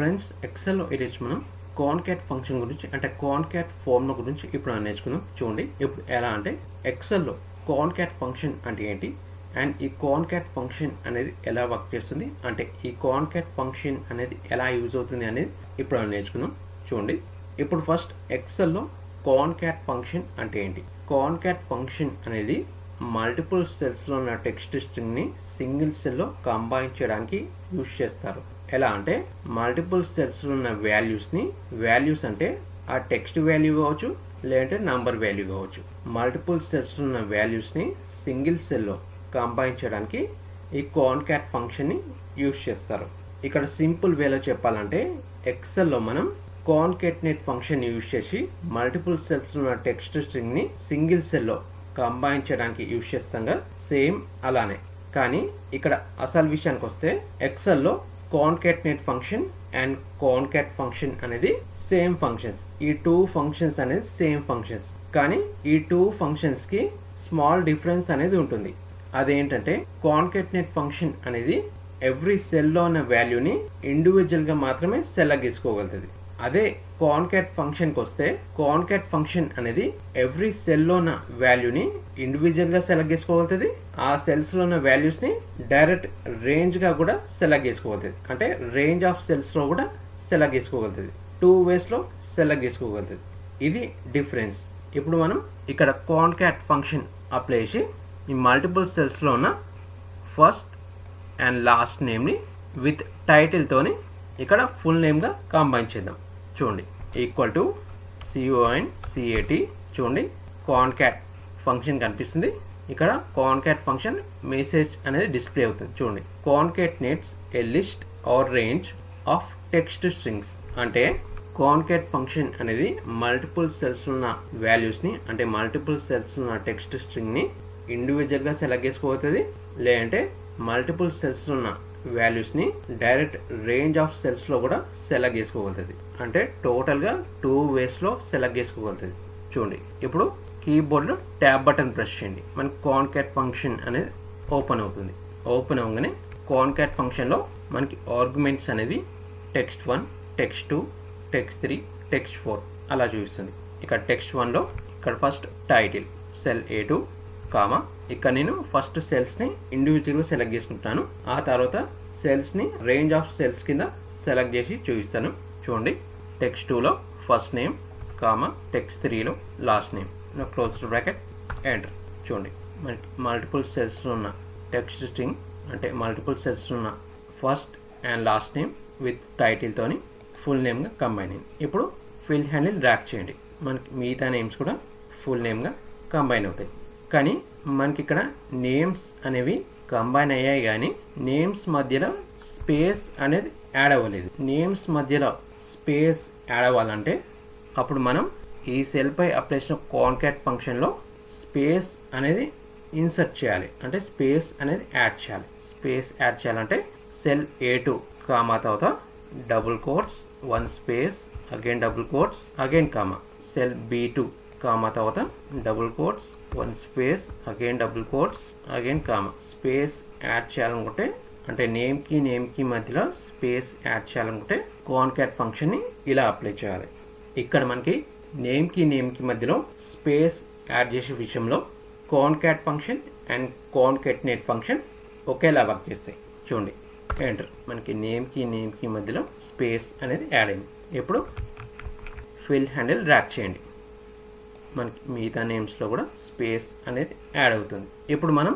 Friends ఎక్సెల్లో ఈరోజు మనం concat function గురించి అంటే కాన్కాట్ ఫార్ములా గురించి ఇప్పుడు మనం నేర్చుకుందాం. చూడండి ఇప్పుడు ఎలా అంటే ఎక్సెల్లో కాన్కాట్ ఫంక్షన్ అంటే ఏంటి? అండ్ ఈ కాన్కాట్ ఫంక్షన్ అనేది ఎలా వర్క్ చేస్తుంది? అంటే ఈ కాన్కాట్ ఫంక్షన్ అనేది ఎలా యూజ్ అవుతుంది అనేది ఇప్పుడు మనం నేర్చుకుందాం. చూడండి ఇప్పుడు ఫస్ట్ ఎక్సెల్లో కాన్కాట్ ఫంక్షన్ అంటే ఏంటి? కాన్కాట్ ఫంక్షన్ అనేది మల్టిపుల్ సెల్స్లో ఉన్న టెక్స్ట్ స్ట్రింగ్ని సింగిల్ సెల్లో కంబైన్ చేయడానికి యూజ్ చేస్తారు. ఎలా అంటే మల్టిపుల్ సెల్స్లో ఉన్న వాల్యూస్ని వాల్యూస్ అంటే ఆ టెక్స్ట్ వాల్యూ కావచ్చు లేదంటే నంబర్ వాల్యూ కావచ్చు. మల్టిపుల్ సెల్స్లో ఉన్న వాల్యూస్ని సింగిల్ సెల్లో కంబైన్ చేయడానికి ఈ కాన్కాట్ ఫంక్షన్ని యూజ్ చేస్తారు. ఇక్కడ సింపుల్ వేలో చెప్పాలంటే ఎక్సెల్లో మనం కాన్కెట్నేట్ ఫంక్షన్ యూజ్ చేసి మల్టిపుల్ సెల్స్ ఉన్న టెక్స్ట్ స్ట్రింగ్ని సింగిల్ సెల్లో కంబైన్ చేయడానికి యూజ్ చేస్తాం సేమ్ అలానే. కానీ ఇక్కడ అసలు విషయానికి వస్తే ఎక్సెల్లో concatenate function and concat function అనేది సేమ్ ఫంక్షన్స్ ఈ టూ ఫంక్షన్స్ అనేది సేమ్ ఫంక్షన్స్ కానీ ఈ టూ ఫంక్షన్స్కి స్మాల్ డిఫరెన్స్ అనేది ఉంటుంది. అదేంటంటే కాన్కెట్నేట్ ఫంక్షన్ అనేది ఎవ్రీ సెల్లో ఉన్న వాల్యూని ఇండివిజువల్గా మాత్రమే సెలెక్ట్ చేసుకోగలుగుతుంది అదే కాన్కాట్ ఫంక్షన్కి వస్తే కాన్కాట్ ఫంక్షన్ అనేది ఎవ్రీ సెల్లో ఉన్న వాల్యూని ఇండివిజువల్గా సెలెక్ట్ చేసుకోగలుగుతుంది. ఆ సెల్స్లో ఉన్న వాల్యూస్ని డైరెక్ట్ రేంజ్గా కూడా సెలెక్ట్ చేసుకోగలుగుతుంది. అంటే రేంజ్ ఆఫ్ సెల్స్లో కూడా సెలెక్ట్ చేసుకోగలుగుతుంది. టూ వేస్లో సెలెక్ట్ చేసుకోగలుగుతుంది. ఇది డిఫరెన్స్ ఇప్పుడు మనం ఇక్కడ కాన్కాట్ ఫంక్షన్ అప్లై చేసి ఈ మల్టిపుల్ సెల్స్లో ఉన్న ఫస్ట్ అండ్ లాస్ట్ నేమ్ని విత్ టైటిల్తోని ఇక్కడ ఫుల్ నేమ్గా కంబైన్ చేద్దాం. చూడండి. Equal to CO N CAT చూడండి. కాన్కాట్ ఫంక్షన్ కనిపిస్తుంది. ఇక్కడ కాన్కాట్ ఫంక్షన్ మెసేజ్ అనేది డిస్ప్లే అవుతుంది. చూడండి. Concatenates a list or range of text strings అంటే కాన్కాట్ ఫంక్షన్ అనేది మల్టిపుల్ సెల్స్ ఉన్న వాల్యూస్ని అంటే మల్టిపుల్ సెల్స్ ఉన్న టెక్స్ట్ స్ట్రింగ్ని ఇండివిజువల్గా సెలెక్ట్ చేసుకోబోతుంది. లేదంటే మల్టిపుల్ సెల్స్ ఉన్న వాల్యూస్ని డైరెక్ట్ రేంజ్ ఆఫ్ సెల్స్లో కూడా సెలెక్ట్ చేసుకోగలుగుతుంది. అంటే టోటల్గా టూ వేస్లో సెలెక్ట్ చేసుకోగలుగుతుంది. చూడండి ఇప్పుడు కీబోర్డ్లో ట్యాబ్ బటన్ ప్రెస్ చేయండి. మనకి కాన్కాట్ ఫంక్షన్ అనేది ఓపెన్ అవుతుంది. ఓపెన్ అవగానే కాన్కాట్ ఫంక్షన్లో మనకి ఆర్గ్యుమెంట్స్ అనేవి text one text two text three text four అలా చూపిస్తుంది. ఇక్కడ టెక్స్ట్ వన్లో ఇక్కడ first title cell A two comma ఇక్కడ నేను ఫస్ట్ సెల్స్ని ఇండివిజువల్గా సెలెక్ట్ చేసుకుంటాను. ఆ తర్వాత సెల్స్ని రేంజ్ ఆఫ్ సెల్స్ కింద సెలెక్ట్ చేసి చూపిస్తాను. చూడండి. టెక్స్ట్ టూలో ఫస్ట్ నేమ్ కామా టెక్స్ట్ త్రీలో last name close bracket enter చూడండి. మల్టిపుల్ సెల్స్ ఉన్న టెక్స్ట్ స్ట్రింగ్ అంటే మల్టిపుల్ సెల్స్ ఉన్న first and last name with టైటిల్తోని full నేమ్గా కంబైన్ అయింది. ఇప్పుడు ఫిల్ హ్యాండిల్ డ్రాక్ చేయండి. మనకి మిగతా నేమ్స్ కూడా ఫుల్ నేమ్గా కంబైన్ అవుతాయి. కానీ మనకి ఇక్కడ నేమ్స్ అనేవి కంబైన్ అయ్యాయి కానీ నేమ్స్ మధ్యలో స్పేస్ అనేది యాడ్ అవ్వలేదు. నేమ్స్ మధ్యలో స్పేస్ యాడ్ అవ్వాలంటే అప్పుడు మనం ఈ సెల్పై అప్లై చేసిన కాన్కాట్ ఫంక్షన్లో స్పేస్ అనేది ఇన్సర్ట్ చేయాలి. అంటే స్పేస్ అనేది యాడ్ చేయాలి. స్పేస్ యాడ్ చేయాలంటే సెల్ ఏ టూ కామా తర్వాత double quotes one space again double quotes again comma. Cell B two comma తర్వాత double quotes one space again double quotes again comma space add చేయాలనుకుంటే అంటే నేమ్కి నేమ్కి మధ్యలో space add చేయాలనుకుంటే కాన్కాట్ ఫంక్షన్ని ఇలా apply చేయాలి. ఇక్కడ మనకి నేమ్కి నేమ్కి మధ్యలో స్పేస్ యాడ్ చేసే విషయంలో concat function and concatenate function ఒకేలా వర్క్ చేస్తాయి. చూడండి ఎంటర్ మనకి నేమ్కి నేమ్కి మధ్యలో స్పేస్ అనేది యాడ్ అయింది. ఇప్పుడు ఫిల్ హ్యాండిల్ డ్రాక్ చేయండి. మనకి మిగతా నేమ్స్లో కూడా స్పేస్ అనేది యాడ్ అవుతుంది. ఇప్పుడు మనం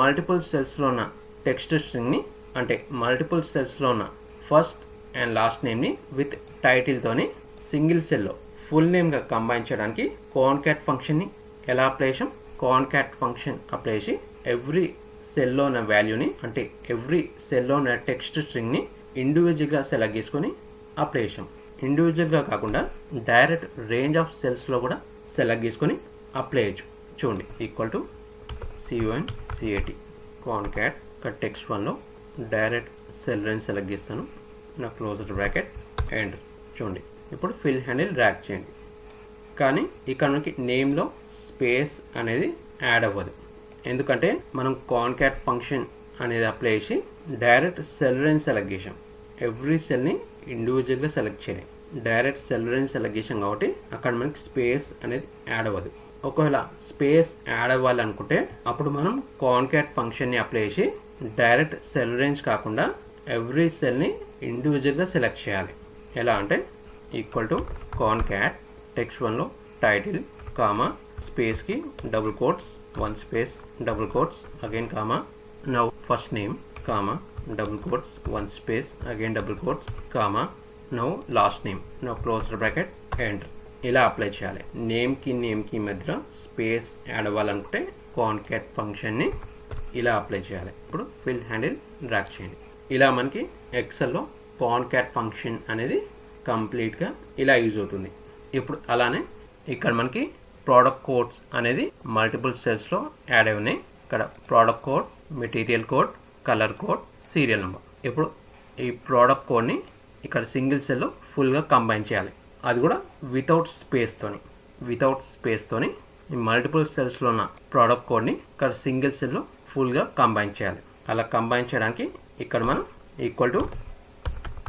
మల్టిపుల్ సెల్స్లో ఉన్న టెక్స్ట్ స్ట్రింగ్ని అంటే మల్టిపుల్ సెల్స్లో ఉన్న ఫస్ట్ అండ్ లాస్ట్ నేమ్ని విత్ టైటిల్తోని సింగిల్ సెల్లో ఫుల్ నేమ్గా కంబైన్ చేయడానికి కాన్కాట్ ఫంక్షన్ని ఎలా అప్లై చేసాం కాన్కాట్ ఫంక్షన్ అప్లై చేసి ఎవ్రీ సెల్లో ఉన్న వాల్యూని అంటే ఎవ్రీ సెల్లో ఉన్న టెక్స్ట్ స్ట్రింగ్ని ఇండివిజువల్గా సెలెక్ట్ చేసుకొని అప్లై చేసాం ఇండివిజువల్గా కాకుండా డైరెక్ట్ రేంజ్ ఆఫ్ సెల్స్లో కూడా సెలెక్ట్ చేసుకొని అప్లై చేయొచ్చు. చూడండి equal to CON CAT concat cut text వన్లో డైరెక్ట్ సెల్ రేంజ్ సెలెక్ట్ చేస్తాను. నా క్లోజ్డ్ బ్రాకెట్ అండ్ చూడండి ఇప్పుడు ఫిల్ హ్యాండిల్ ర్యాక్ చేయండి. కానీ ఇక్కడ మనకి నేమ్లో స్పేస్ అనేది యాడ్ అవ్వదు. ఎందుకంటే మనం కాన్కాట్ ఫంక్షన్ అనేది అప్లై చేసి డైరెక్ట్ సెల్ రేంజ్ సెలెక్ట్ చేసాం ఎవ్రీ సెల్ని ఇండివిజువల్గా సెలెక్ట్ చేయాలి. డైరెక్ట్ సెల్ రేంజ్ కాబట్టి అక్కడ మనకి స్పేస్ అనేది యాడ్ అవ్వదు. ఒకవేళ స్పేస్ యాడ్ అవ్వాలనుకుంటే అప్పుడు మనం కాన్కాట్ ఫంక్షన్ని అప్లై చేసి డైరెక్ట్ సెల్ రేంజ్ కాకుండా ఎవ్రీ సెల్ని ఇండివిజువల్గా సెలెక్ట్ చేయాలి. ఎలా అంటే ఈక్వల్ టు కాన్కాట్ టెక్స్ట్ వన్లో title comma స్పేస్కి double quotes one space double quotes again comma now first name comma double quotes one space again double quotes comma no last name no close bracket enter ఇలా apply చేయాలి. నేమ్కి నేమ్కి మధ్యలో space add అవ్వాలనుకుంటే కాన్కెట్ ఫంక్షన్ని ఇలా apply చేయాలి. ఇప్పుడు fill handle drag చేయండి. ఇలా మనకి ఎక్సెల్లో కాన్కాట్ ఫంక్షన్ అనేది కంప్లీట్గా ఇలా యూజ్ అవుతుంది. ఇప్పుడు అలానే ఇక్కడ మనకి ప్రోడక్ట్ కోడ్స్ అనేది మల్టిపుల్ సెల్స్లో యాడ్ అయి ఉన్నాయి. ఇక్కడ product code material code colour code serial number ఇప్పుడు ఈ ప్రోడక్ట్ కోడ్ని ఇక్కడ సింగిల్ సెల్లో ఫుల్గా కంబైన్ చేయాలి. అది కూడా వితౌట్ స్పేస్తోని వితౌట్ స్పేస్తోని ఈ మల్టిపుల్ సెల్స్లో ఉన్న ప్రోడక్ట్ కోడ్ని ఇక్కడ సింగిల్ సెల్లో ఫుల్గా కంబైన్ చేయాలి. అలా కంబైన్ చేయడానికి ఇక్కడ మనం equal to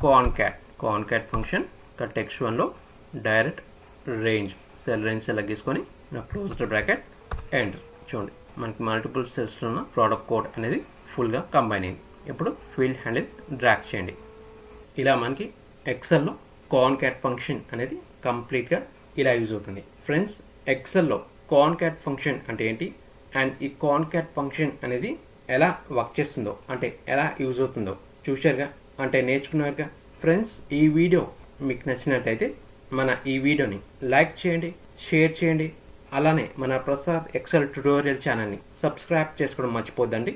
concat concat function ఇక్కడ టెక్స్ట్ వన్లో direct range cell range select తీసుకొని క్లోజ్డ్ బ్రాకెట్ ఎండ్ చూడండి మనకి మల్టిపుల్ సెల్స్లో ఉన్న ప్రోడక్ట్ కోడ్ అనేది ఫుల్గా కంబైన్ అయింది. ఇప్పుడు ఫీల్డ్ హ్యాండిల్ డ్రాక్ చేయండి. ఇలా మనకి ఎక్సెల్లో కాన్కాట్ ఫంక్షన్ అనేది కంప్లీట్గా ఇలా యూజ్ అవుతుంది. ఫ్రెండ్స్ ఎక్సెల్లో కాన్కాట్ ఫంక్షన్ అంటే ఏంటి? అండ్ ఈ కాన్కాట్ ఫంక్షన్ అనేది ఎలా వర్క్ చేస్తుందో అంటే ఎలా యూజ్ అవుతుందో చూశారుగా? అంటే నేర్చుకున్నారుగా ఫ్రెండ్స్ ఈ వీడియో మీకు నచ్చినట్టయితే మన ఈ వీడియోని లైక్ చేయండి షేర్ చేయండి. అలానే మన ప్రసాద్ ఎక్సెల్ ట్యుటోరియల్ ఛానల్ని సబ్స్క్రైబ్ చేసుకోవడం మర్చిపోద్దండి.